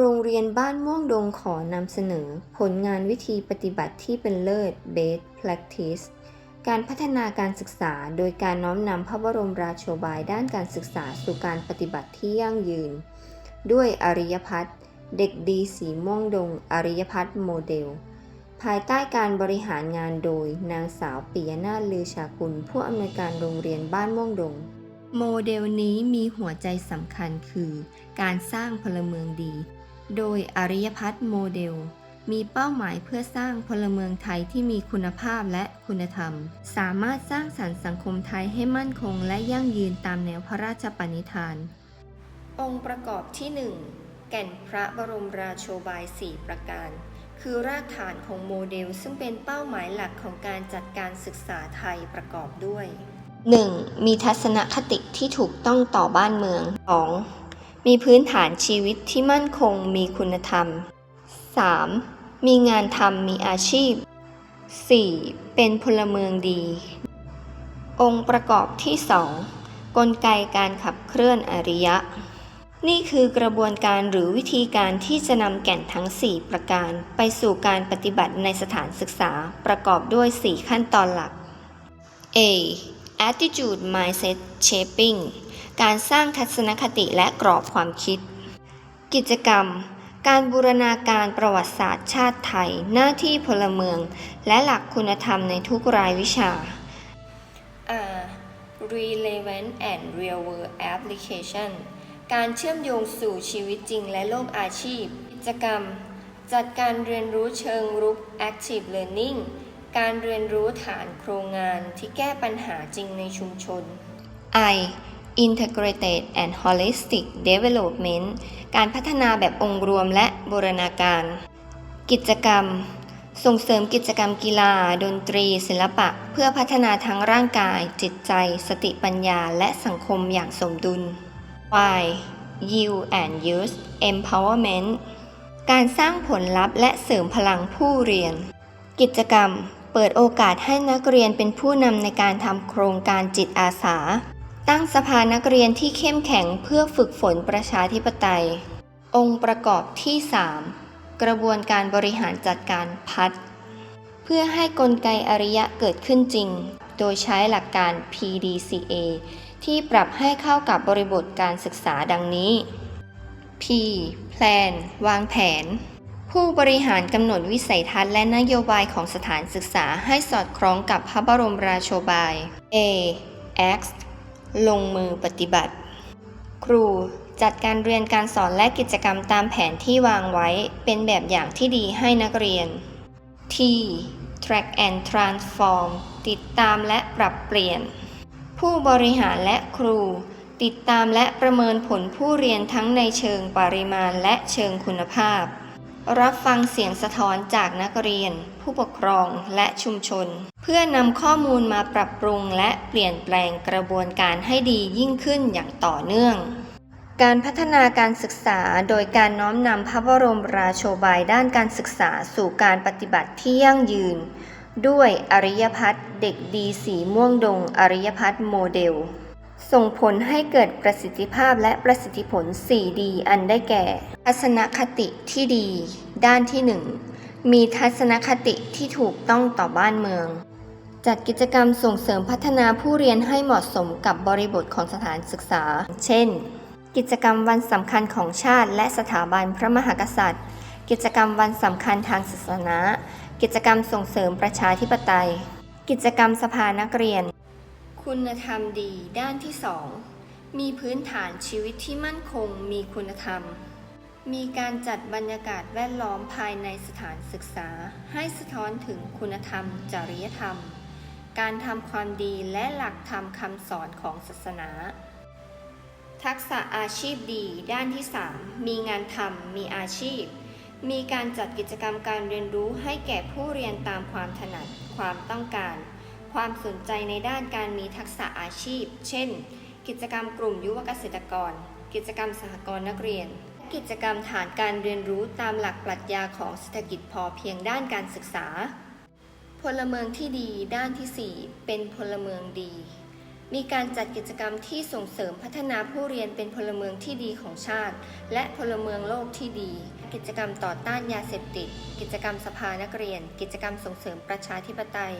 โรงเรียนบ้านม่วงดงขอนำเสนอ ผลงานวิธีปฏิบัติที่เป็นเลิศ Best Practice การพัฒนาการศึกษาโดยการน้อมนำพระบรมราโชบายด้านการศึกษาสู่การปฏิบัติที่ยั่งยืน ด้วยอริยพัฒน์เด็กดีสีม่วงดง อริยพัฒน์โมเดล ภายใต้การบริหารงานโดย นางสาวปิยนาถลือชากุล ผู้อำนวยการโรงเรียนบ้านม่วงดง โมเดลนี้มีหัวใจสำคัญคือ การสร้างพลเมืองดี โดยอริยพัฒน์โมเดล มีเป้าหมายเพื่อสร้างพลเมืองไทยที่มีคุณภาพและคุณธรรม สามารถสร้างสรรค์สังคมไทยให้มั่นคงและยั่งยืนตามแนวพระราชปณิธาน องค์ประกอบที่ 1 แก่นพระบรมราโชบาย 4 ประการ คือรากฐานของโมเดล ซึ่งเป็นเป้าหมายหลักของการจัดการศึกษาไทยประกอบด้วย 1. มีทัศนคติที่ถูกต้องต่อบ้านเมือง 2. มีพื้นฐานชีวิตที่มั่นคงมีคุณธรรม 3. มีงานทำมีอาชีพ 4. เป็นพลเมืองดี องค์ประกอบที่ 2 กลไกการขับเคลื่อนอริยะ นี่คือกระบวนการหรือวิธีการที่จะนำแก่นทั้ง 4 ประการ ไปสู่การปฏิบัติในสถานศึกษาประกอบด้วย 4 ขั้นตอนหลัก A attitude mindset shaping การสร้างทัศนคติและกรอบความคิด กิจกรรม การบูรณาการประวัติศาสตร์ชาติไทย หน้าที่พลเมือง และหลักคุณธรรมในทุกรายวิชา R relevant and real world application การเชื่อมโยงสู่ชีวิตจริงและโลกอาชีพ กิจกรรม จัดการเรียนรู้เชิงรุก active learning การเรียนรู้ฐานโครงงานที่แก้ปัญหาจริงในชุมชน I integrated and holistic development การพัฒนาแบบองค์รวมและบูรณาการ กิจกรรม ส่งเสริมกิจกรรมกีฬา ดนตรี ศิลปะ เพื่อพัฒนาทั้งร่างกาย จิตใจ สติปัญญา และสังคมอย่างสมดุล Y you and Youth Empowerment การสร้างผลลัพธ์และเสริมพลังผู้เรียน กิจกรรม เปิดโอกาสให้นักเรียนเป็นผู้นำในการทำโครงการจิตอาสา ตั้งสภานักเรียนที่เข้มแข็งเพื่อฝึกฝนประชาธิปไตย องค์ประกอบที่ 3 กระบวนการบริหารจัดการพัฒน์เพื่อให้กลไกอริยะเกิดขึ้นจริง โดยใช้หลักการ PDCA ที่ปรับให้เข้ากับบริบทการศึกษาดังนี้ P Plan วางแผน ผู้บริหารกำหนดวิสัยทัศน์และนโยบายของสถานศึกษาให้สอดคล้องกับพระบรมราโชบาย A Act ลงมือปฏิบัติ ครูจัดการเรียนการสอนและกิจกรรมตามแผนที่วางไว้เป็นแบบอย่างที่ดีให้นักเรียน T Track and Transform ติดตามและปรับเปลี่ยน ผู้บริหารและครู ติดตามและประเมินผลผู้เรียนทั้งในเชิงปริมาณและเชิงคุณภาพ รับฟังเสียงสะท้อนจากนักเรียน ผู้ปกครองและชุมชน พื่อนำข้อมูลมาปรับปรุงและเปลี่ยนแปลงกระบวนการให้ดียิ่งขึ้นอย่างต่อเนื่อง การพัฒนาการศึกษาโดยการน้อมนำพระบรมราโชบายด้านการศึกษาสู่การปฏิบัติที่ยั่งยืน ด้วยอริยพัฒน์เด็กดีสีม่วงดงอริยพัฒน์โมเดล ส่งผลให้เกิดประสิทธิภาพและประสิทธิผล 4D อันได้แก่ทัศนคติที่ดี ด้านที่ 1 มีทัศนคติที่ถูกต้องต่อบ้านเมือง จัดกิจกรรมส่งเสริมพัฒนาผู้เรียนให้เหมาะสมกับบริบทของสถานศึกษา เช่น กิจกรรมวันสำคัญของชาติ และสถาบันพระมหากษัตริย์ กิจกรรมวันสำคัญทางศาสนา กิจกรรมส่งเสริมประชาธิปไตย กิจกรรมสภานักเรียน คุณธรรมดีด้านที่2มีพื้นฐานชีวิตที่มั่นคงมีคุณธรรม มีการจัดบรรยากาศแวดล้อมภายในสถานศึกษา ให้สะท้อนถึงคุณธรรม จริยธรรม การทำความดีและหลักธรรมคำสอนของศาสนา ทักษะอาชีพดีด้านที่ 3 มีงานทำมีอาชีพ มีการจัดกิจกรรมการเรียนรู้ให้แก่ผู้เรียนตามความถนัดความต้องการ ความสนใจในด้านการมีทักษะอาชีพ เช่น กิจกรรมกลุ่มยุวเกษตรกร กิจกรรมสหกรณ์นักเรียน กิจกรรมฐานการเรียนรู้ตามหลักปรัชญาของเศรษฐกิจพอเพียงด้านการศึกษา ลเมืองที่ดีด้านทีสี่ 4 เป็นพลเมืองดี มีการจัดกิจกรรมที่ส่งเสริมพัฒนาผู้เรียนเป็นพลเมืองที่ดีของชาติ และพลเมืองโลกที่ดี กิจกรรมต่อต้านยาเสพติด กิจกรรมสภานักเรียน กิจกรรมส่งเสริมประชาธิปไตย